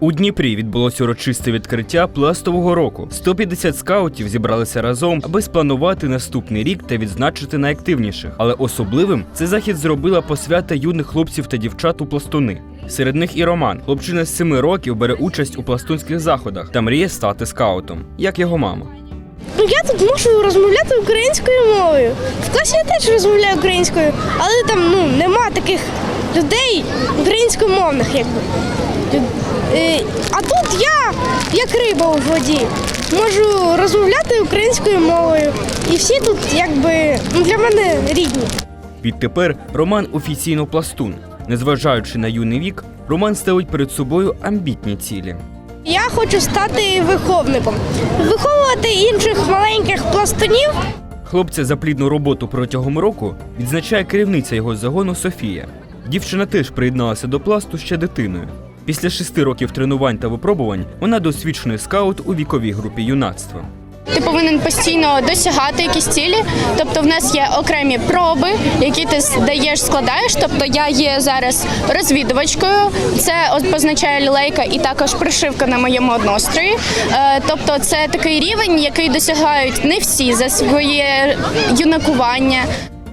У Дніпрі відбулося урочисте відкриття пластового року. 150 скаутів зібралися разом, аби спланувати наступний рік та відзначити найактивніших. Але особливим цей захід зробила посвята юних хлопців та дівчат у пластуни. Серед них і Роман. Хлопчина з 7 років бере участь у пластунських заходах та мріє стати скаутом, як його мама. Ну, я тут можу розмовляти українською мовою. В класі я теж розмовляю українською, але там ну, нема таких людей українськомовних, якби. Е, А тут я, як риба у воді, можу розмовляти українською мовою. І всі тут якби ну, для мене рідні. Відтепер Роман офіційно пластун. Незважаючи на юний вік, Роман ставить перед собою амбітні цілі. Я хочу стати виховником, виховувати інших маленьких пластунів. Хлопця за плідну роботу протягом року відзначає керівниця його загону Софія. Дівчина теж приєдналася до пласту ще дитиною. Після шести років тренувань та випробувань вона досвідчений скаут у віковій групі юнацтва. Ти повинен постійно досягати якісь цілі. Тобто, в нас є окремі проби, які ти здаєш, складаєш. Тобто, я є зараз розвідувачкою. Це позначає лілейка і також пришивка на моєму однострої. Е, Тобто, це такий рівень, який досягають не всі за своє юнакування.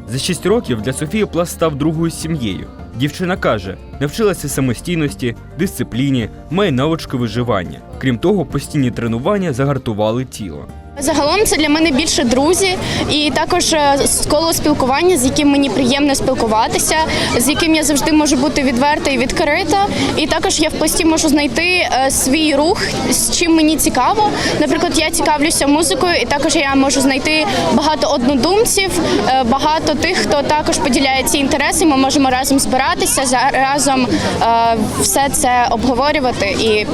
За шість років для Софії пласт став другою сім'єю. Дівчина каже, навчилася самостійності, дисципліні, має навички виживання. Крім того, постійні тренування загартували тіло. Загалом це для мене більше друзі, і також е, коло спілкування, з яким мені приємно спілкуватися, з яким я завжди можу бути відверта і відкрита. І також я в пості можу знайти е, свій рух, з чим мені цікаво. Наприклад, я цікавлюся музикою, і також я можу знайти багато однодумців, е, багато тих, хто також поділяє ці інтереси. Ми можемо разом збиратися, разом все це обговорювати і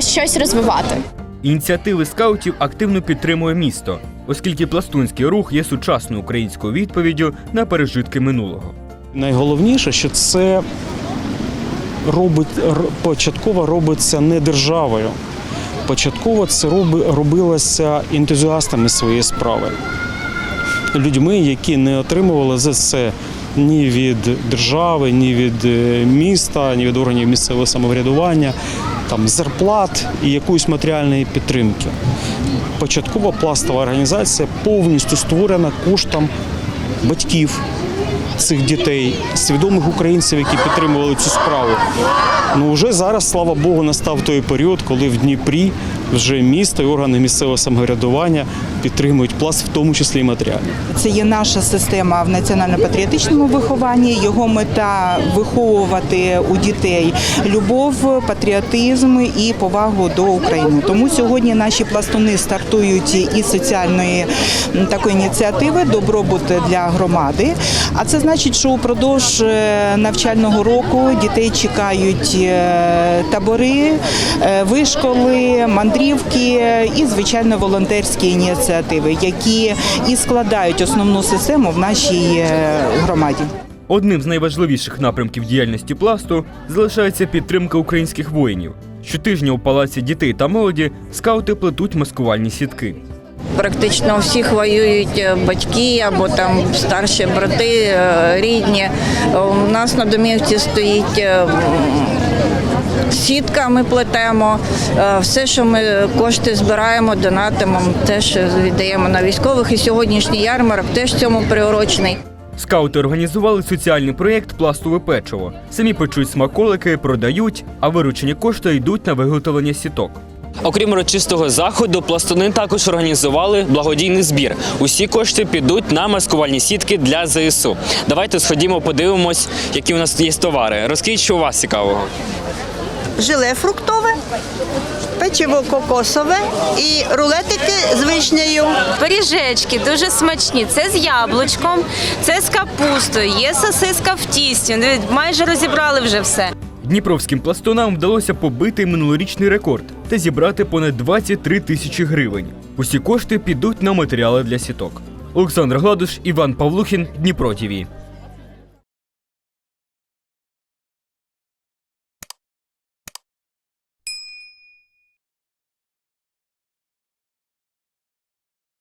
щось розвивати. Ініціативи скаутів активно підтримує місто, оскільки пластунський рух є сучасною українською відповіддю на пережитки минулого. Найголовніше, що це робить, початково робиться не державою. Початково це робилося ентузіастами своєї справи. Людьми, які не отримували за це ні від держави, ні від е, міста, ні від органів місцевого самоврядування, там зарплат і якоїсь матеріальної підтримки. Початкова пластова організація повністю створена коштом батьків цих дітей, свідомих українців, які підтримували цю справу. Ну вже зараз, слава Богу, настав той період, коли в Дніпрі вже місто і органи місцевого самоврядування підтримують пласт, в тому числі і матеріально. Це є наша система в національно-патріотичному вихованні. Його мета виховувати у дітей любов, патріотизм і повагу до України. Тому сьогодні наші пластуни стартують із соціальної такої ініціативи Добробут для громади. А це значить, що упродовж е, навчального року дітей чекають е, табори, е, вишколи, мандрівки е, і звичайно волонтерські ініціативи, які і складають основну систему в нашій е, громаді. Одним з найважливіших напрямків діяльності пласту залишається підтримка українських воїнів. Щотижня у палаці дітей та молоді скаути плетуть маскувальні сітки. Практично у всіх воюють е, батьки або там старші брати, е, рідні. У нас на домівці стоїть сітка, ми плетемо. Е, Все, що ми кошти збираємо, донатимо, теж віддаємо на військових. І сьогоднішній ярмарок теж цьому приурочений. Скаути організували соціальний проєкт Пластове печиво. Самі печуть смаколики, продають, а виручені кошти йдуть на виготовлення сіток. Окрім урочистого заходу, пластуни також організували благодійний збір. Усі кошти підуть на маскувальні сітки для ЗСУ. Давайте сходімо, подивимось, які у нас є товари. Розкажіть, що у вас цікавого. Желе фруктове, печиво кокосове і рулетики з вишнею. Пиріжечки дуже смачні. Це з яблучком, це з капустою, є сосиска в тісті. Ну, Майже розібрали вже все. Дніпровським пластунам вдалося побити минулорічний рекорд та зібрати понад 23 тисячі гривень. Усі кошти підуть на матеріали для сіток. Олександр Гладуш, Іван Павлухін, Дніпро ТІВІ.